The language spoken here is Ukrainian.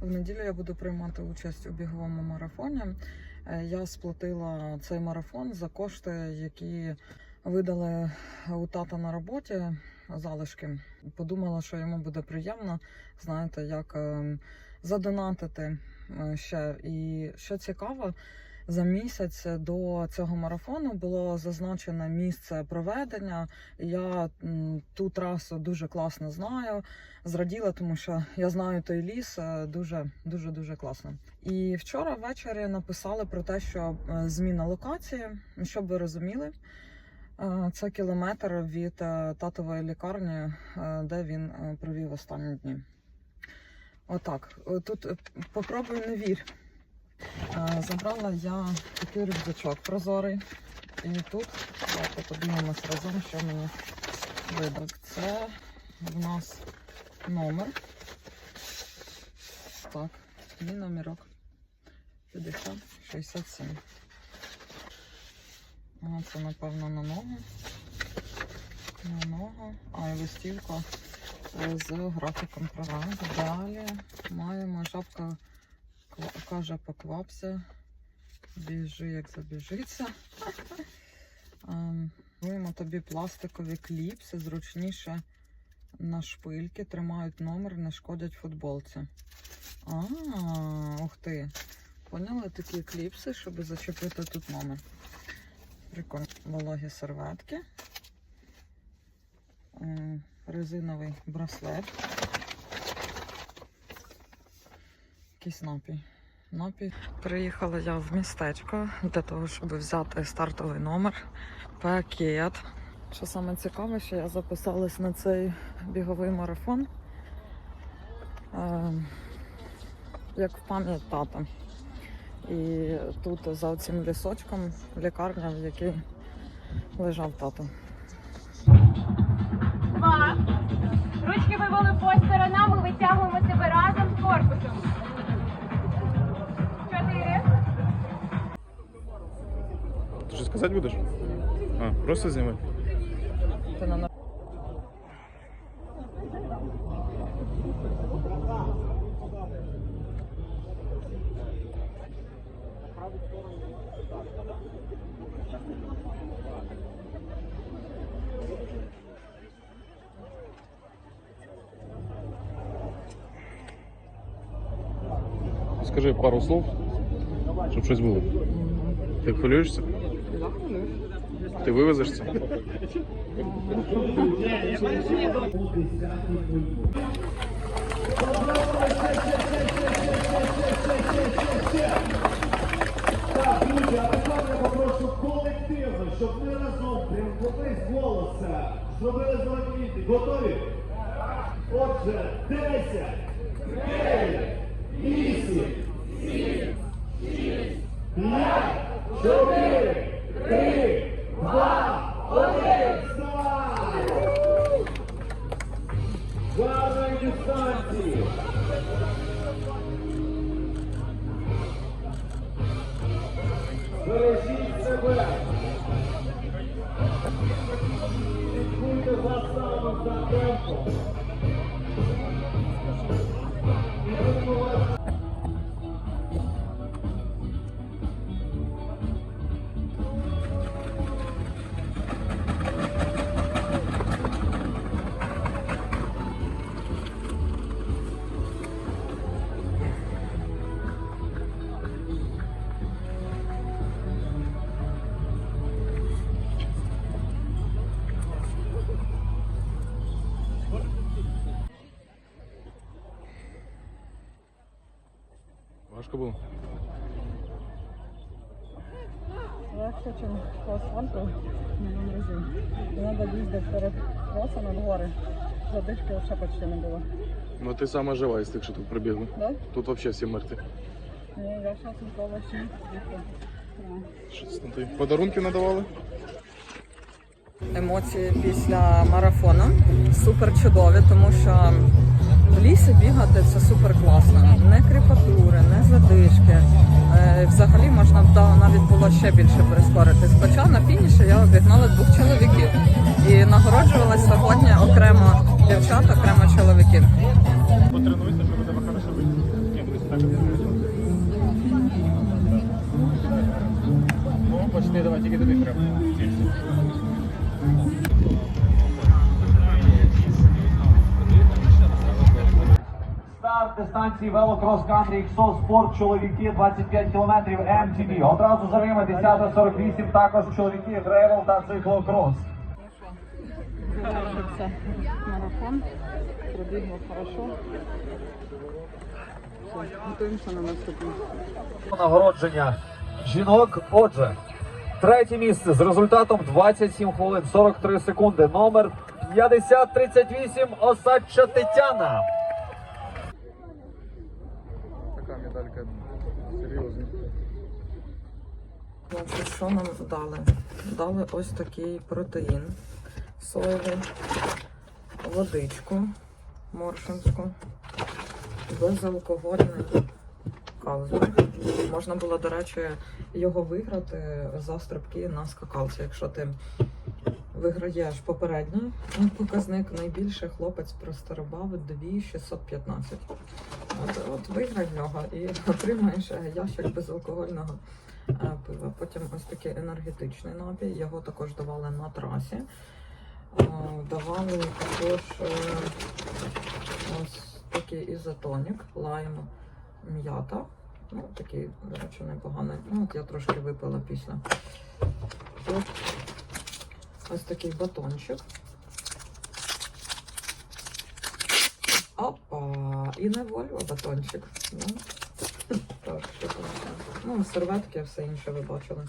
В неділю я буду приймати участь у біговому марафоні. Е, Я сплатила цей марафон за кошти, які видали у тата на роботі залишки. Подумала, що йому буде приємно, знаєте, як е, задонатити е, ще. І що цікаво, за місяць до цього марафону було зазначене місце проведення. Я ту трасу дуже класно знаю. Зраділа, тому що я знаю той ліс е, дуже дуже дуже класно. І вчора ввечері написали про те, що е, зміна локації, щоб ви розуміли. е, Це кілометр від татової лікарні, де він провів останні дні. Отак. Тут попробуй не вір. Забрала я такий рюкзачок прозорий. І тут давайте подивимось разом, що мені видав. Це в нас номер. Так, мій номерок 5067. Ага, це напевно на ногу. На ногу. А, і листівка з графіком програми. Далі маємо жабка каже, поквапся. Біжи, як забіжиться. Ем, тобі пластикові кліпси, зручніше на шпильки, тримають номер, не шкодять футболці. А, ух ти. Поняли такі кліпси, щоб зачепити тут номер. Прикольно. Вологі серветки. Резиновий браслет. Якийсь напій. Напій. Приїхала я в містечко для того, щоб взяти стартовий номер, пакет. Що саме цікаве, що я записалась на цей біговий марафон. Е, як в пам'ять тата. І тут за цим лісочком лікарня, в якій лежав тато. Ти щось сказати будеш? А, просто на Скажи пару слов, щоб щось було. Ти хвилюєшся? Ти а тепер я попрошу колективно, щоб ми разом прям весь голос зробили зворотні. Готові? Отже, 10, Segura. Segura, vá para avançar tempo. Було. Легше, ніж по асфальту мільйон разів. І треба їздити перед кросом над гори. Задишки взагалі почти не було. Ну ти сама жива із тих, що тут прибігли. Да? Тут взагалі всі мертві. Ні, я зараз ніколи ще не тобі Подарунки надавали? Емоції після марафону супер чудові, тому що в лісі бігати це супер класно. Не кріпатури, не да, ще більше прискоритись. Хоча на фініші я обігнала двох чоловіків і нагороджувалась сьогодні окремо дівчат, окремо чоловіків. Потренуйся, щоб тебе хорошо вийти. О, почти давай, тільки тобі треба. Дистанції велокрос кантрі Іксо Спорт чоловіки 25 кілометрів MTB. Одразу за ними 10.48 також чоловіки гревел та циклокрос. Завершився марафон. Пробігло хорошо. Все, готуємося на. Нагородження жінок. Отже, третє місце з результатом 27 хвилин 43 секунди. Номер 5038 Осадча Тетяна. Значить, що нам дали? Дали ось такий протеїн соєвий, водичку моршинську, безалкогольний калзу. Можна було, до речі, його виграти за стрибки на скакалці. Якщо ти виграєш попередній показник, найбільше хлопець прострибав 2615. От, от виграй в нього і отримаєш ящик безалкогольного пива. Потім ось такий енергетичний напій. Його також давали на трасі. Е, Давали також е, ось такий ізотонік, лайм м'ята. Ну, такий, до речі, непоганий. Ну, от я трошки випила після. Тут ось такий батончик. Опа! І не Вольво батончик. Ну, так, що там? ще? Ну, серветки, все інше ви бачили.